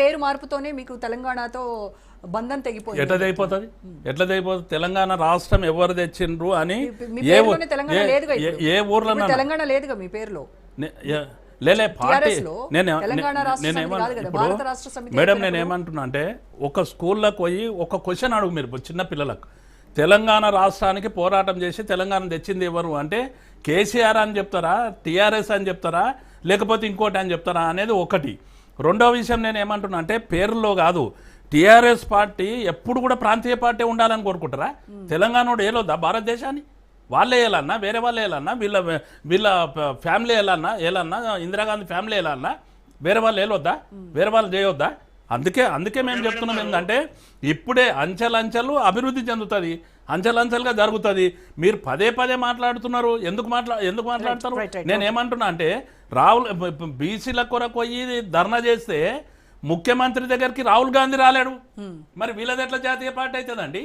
పేరు మార్పుతోనే మీకు తెలంగాణతో బంధం తెగిపోయింది. ఎట్లా తెగిపోతుంది? ఎట్లా తెగిపోతుంది? తెలంగాణ రాష్ట్రం ఎవరు తెచ్చిండ్రు అని ఏ ఊర్లో తెలంగాణ లేదుగా మీ పేరులో? లేలే పార్టీ మేడం నేను ఏమంటున్నా అంటే ఒక స్కూల్లోకి పోయి ఒక క్వశ్చన్ అడుగు మీరు చిన్న పిల్లలకు. తెలంగాణ రాష్ట్రానికి పోరాటం చేసి తెలంగాణ తెచ్చింది ఎవరు అంటే కేసీఆర్ అని చెప్తారా టీఆర్ఎస్ అని చెప్తారా లేకపోతే ఇంకోటి అని చెప్తారా అనేది ఒకటి. రెండో విషయం నేను ఏమంటున్నా అంటే పేరులో కాదు. టీఆర్ఎస్ పార్టీ ఎప్పుడు కూడా ప్రాంతీయ పార్టీ ఉండాలని కోరుకుంటారా? తెలంగాణ ఏలొద్దా? భారతదేశాన్ని? వాళ్ళే వేయాలన్నా వేరే వాళ్ళే వేయాలన్నా వీళ్ళ వీళ్ళ ఫ్యామిలీ వేయాలన్నా వేయాలన్నా ఇందిరాగాంధీ ఫ్యామిలీ వేయాలన్నా వేరే వాళ్ళు వేయొద్దా వేరే వాళ్ళు చేయొద్దా? అందుకే అందుకే మేము చెప్తున్నాం ఏంటంటే ఇప్పుడే అంచెలంచెలు అభివృద్ధి చెందుతుంది. అంచెలంచెలుగా జరుగుతుంది. మీరు పదే పదే మాట్లాడుతున్నారు. ఎందుకు మాట్లా ఎందుకు మాట్లాడతారు. నేను ఏమంటున్నా అంటే రాహుల్ బీసీల కొరకు పోయి ధర్నా చేస్తే ముఖ్యమంత్రి దగ్గరికి రాహుల్ గాంధీ రాలేడు. మరి వీళ్ళది ఎట్లా జాతీయ పార్టీ అవుతుందండి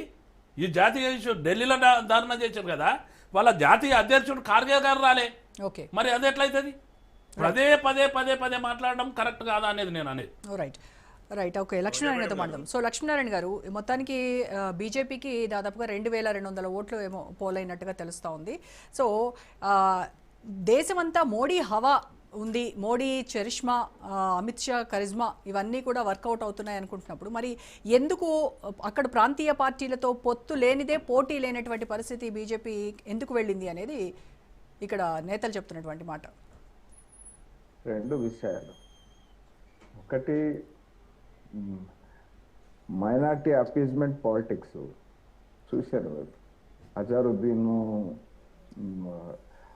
ఈ జాతీయ ఇష్యూ ఢిల్లీలో ధర్నా చేశారు కదా వాళ్ళ జాతీయ అధ్యక్షుడు ఖార్గే గారు రాలే. ఓకే. మరి అది ఎట్లయితుంది? పదే పదే పదే పదే మాట్లాడడం కరెక్ట్ కాదా అనేది నేను అనేది. రైట్ రైట్ ఓకే లక్ష్మీనారాయణతో మాట్లాడదాం. సో లక్ష్మీనారాయణ గారు మొత్తానికి బీజేపీకి దాదాపుగా రెండు వేల రెండు వందల ఓట్లు ఏమో పోలైనట్టుగా తెలుస్తూ ఉంది. సో దేశమంతా మోడీ హవా ఉంది. మోడీ చరిష్మా అమిత్ షా కరిజ్మా ఇవన్నీ కూడా వర్కౌట్ అవుతున్నాయి అనుకుంటున్నప్పుడు మరి ఎందుకు అక్కడ ప్రాంతీయ పార్టీలతో పొత్తు లేనిదే పోటీ లేనటువంటి పరిస్థితి బీజేపీ ఎందుకు వెళ్ళింది అనేది ఇక్కడ నేతలు చెప్తున్నటువంటి మాట. రెండు విషయాలు. ఒకటి మైనార్టీ అపీజ్మెంట్ పాలిటిక్స్ చూశారు. అజారుద్దీన్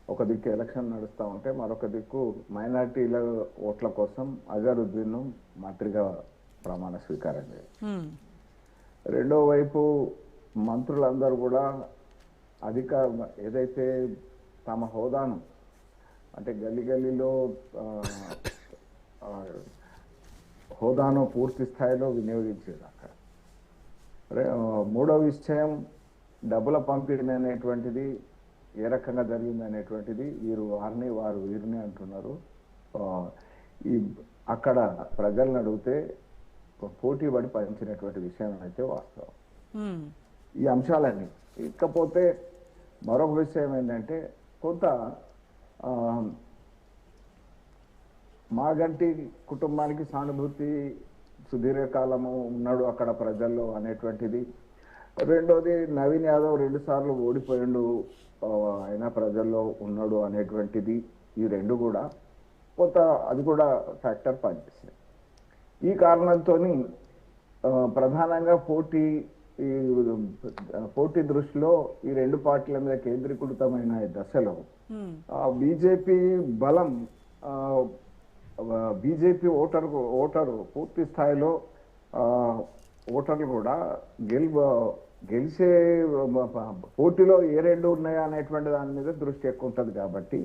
ఒక దిక్కు ఎలక్షన్ నడుస్తూ ఉంటే మరొక దిక్కు మైనార్టీల ఓట్ల కోసం అజారుద్దీన్ మంత్రిగా ప్రమాణ స్వీకారం చేయాలి హ్మ్. రెండో వైపు మంత్రులందరూ కూడా అధిక ఏదైతే తమ హోదాను అంటే గల్లీ గల్లీలో హోదాను పూర్తి స్థాయిలో ఆ, మూడో విషయం డబ్బుల పంపిణీ అనేటువంటిది ఏ రకంగా జరిగింది అనేటువంటిది వీరు వారిని వారు వీరిని అంటున్నారు. ఈ అక్కడ ప్రజలను అడిగితే పోటీ పడి పంచినటువంటి విషయం అయితే వాస్తవం. ఈ అంశాలన్నీ. ఇకపోతే మరొక విషయం ఏంటంటే కొంత మాగంటి కుటుంబానికి సానుభూతి సుదీర్ఘకాలము ఉన్నాడు అక్కడ ప్రజల్లో అనేటువంటిది. రెండోది నవీన్ యాదవ్ రెండు సార్లు ఓడిపోయిండు ఆ, అయినా ప్రజల్లో ఉన్నాడు అనేటువంటిది ఈ రెండు కూడా. కొంత అది కూడా ఫ్యాక్టర్ పనిచేసింది ఈ కారణంతో ప్రధానంగా పోటీ ఈ పోటీ దృష్టిలో ఈ రెండు పార్టీల మీద కేంద్రీకృతమైన దశలో. బీజేపీ బలం బీజేపీ ఓటర్ ఓటరు పూర్తి స్థాయిలో ఓటర్లు కూడా గెలు గెలిచే పోటీలో ఏ రెండు ఉన్నాయా అనేటువంటి దాని మీద దృష్టి ఎక్కువ ఉంటుంది కాబట్టి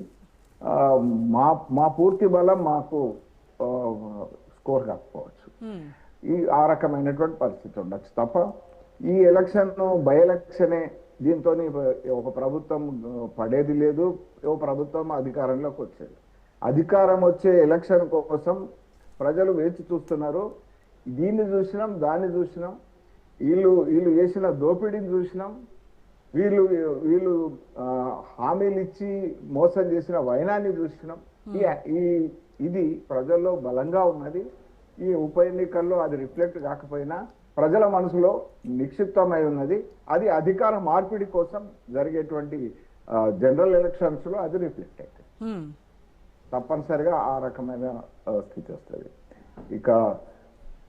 మా మా పూర్తి బలం మాకు స్కోర్ కాకపోవచ్చు. ఈ ఆ రకమైనటువంటి పరిస్థితి ఉండొచ్చు తప్ప ఈ ఎలక్షన్ బై ఎలక్షనే దీంతో ఒక ప్రభుత్వం పడేది లేదు ఓ ప్రభుత్వం అధికారంలోకి వచ్చేది అధికారం వచ్చే ఎలక్షన్ కోసం ప్రజలు వేచి చూస్తున్నారు. దీన్ని చూసినాం దాన్ని చూసినాం. వీళ్ళు వీళ్ళు చేసిన దోపిడీని చూసినాం. వీళ్ళు వీళ్ళు హామీలు ఇచ్చి మోసం చేసిన వైనాన్ని చూసినాం. ఈ ఈ ఇది ప్రజల్లో బలంగా ఉన్నది. ఈ ఉప ఎన్నికల్లో అది రిఫ్లెక్ట్ కాకపోయినా ప్రజల మనసులో నిక్షిప్తమై ఉన్నది. అది అధికార మార్పిడి కోసం జరిగేటువంటి జనరల్ ఎలక్షన్స్లో అది రిఫ్లెక్ట్ అవుతుంది హ్మ్. తప్పనిసరిగా ఆ రకమైన స్థితి వస్తుంది. ఇక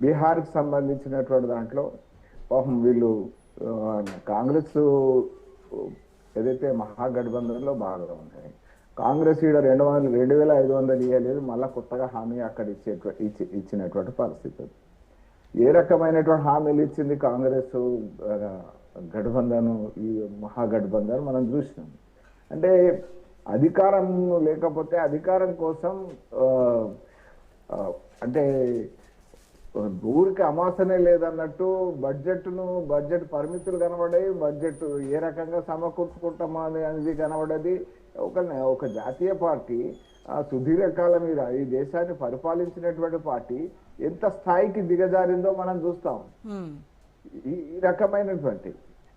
బీహార్కి సంబంధించినటువంటి దాంట్లో పాపం వీళ్ళు కాంగ్రెస్ ఏదైతే మహాగఠబంధన్లో భాగంగా ఉన్నాయి కాంగ్రెస్ ఈడ రెండు వందల రెండు వేల ఐదు వందలు ఇవ్వలేదు మళ్ళీ కొత్తగా హామీ అక్కడ ఇచ్చేటువంటి ఇచ్చి ఇచ్చినటువంటి పరిస్థితి. ఏ రకమైనటువంటి హామీలు ఇచ్చింది కాంగ్రెస్ గఠబంధన్ ఈ మహాగఠబంధన్ మనం చూసినాం. అంటే అధికారం లేకపోతే అధికారం కోసం అంటే ఊరికి అమాసనే లేదన్నట్టు బడ్జెట్ను బడ్జెట్ పరిమితులు కనబడాయి బడ్జెట్ ఏ రకంగా సమకూర్చుకుంటామా అని అనేది కనబడేది. ఒక ఒక జాతీయ పార్టీ ఆ సుదీర్ఘకాలం మీద ఈ దేశాన్ని పరిపాలించినటువంటి పార్టీ ఎంత స్థాయికి దిగజారిందో మనం చూస్తాం. ఈ రకమైనటువంటి